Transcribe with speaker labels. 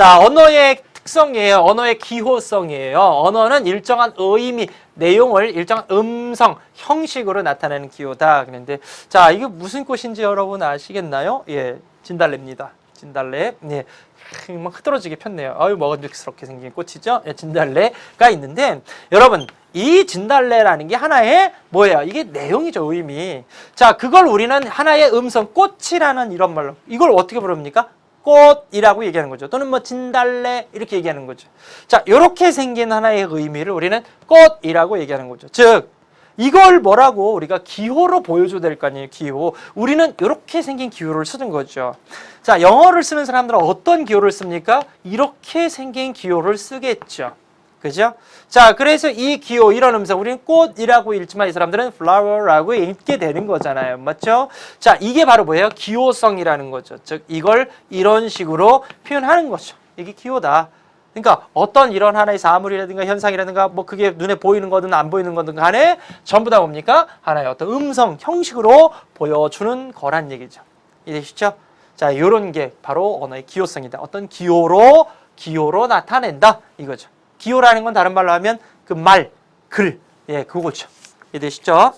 Speaker 1: 자, 언어의 특성이에요. 언어의 기호성이에요. 언어는 일정한 의미, 내용을 일정한 음성, 형식으로 나타내는 기호다. 그런데 자, 이게 무슨 꽃인지 여러분 아시겠나요? 예, 진달래입니다. 진달래. 예. 막 흐드러지게 폈네요. 아유, 먹음직스럽게 생긴 꽃이죠. 예, 진달래가 있는데 여러분 이 진달래라는 게 하나의 뭐예요? 이게 내용이죠, 의미. 자, 그걸 우리는 하나의 음성 꽃이라는 이런 말로 이걸 어떻게 부릅니까? 꽃이라고 얘기하는 거죠. 또는 뭐 진달래 이렇게 얘기하는 거죠. 자, 이렇게 생긴 하나의 의미를 우리는 꽃이라고 얘기하는 거죠. 즉 이걸 뭐라고 우리가 기호로 보여줘야 될 거 아니에요, 기호. 우리는 이렇게 생긴 기호를 쓰는 거죠. 자, 영어를 쓰는 사람들은 어떤 기호를 씁니까? 이렇게 생긴 기호를 쓰겠죠. 그죠? 자, 그래서 이 기호, 이런 음성, 우리는 꽃이라고 읽지만 이 사람들은 flower라고 읽게 되는 거잖아요. 맞죠? 자, 이게 바로 뭐예요? 기호성이라는 거죠. 즉, 이걸 이런 식으로 표현하는 거죠. 이게 기호다. 그러니까 어떤 이런 하나의 사물이라든가 현상이라든가 뭐 그게 눈에 보이는 거든 안 보이는 거든 간에 전부 다 뭡니까? 하나의 어떤 음성 형식으로 보여주는 거란 얘기죠. 이해되시죠? 자, 요런 게 바로 언어의 기호성이다. 어떤 기호로 기호로 나타낸다 이거죠. 기호라는 건 다른 말로 하면 그 말, 글, 예, 그거죠. 이해되시죠?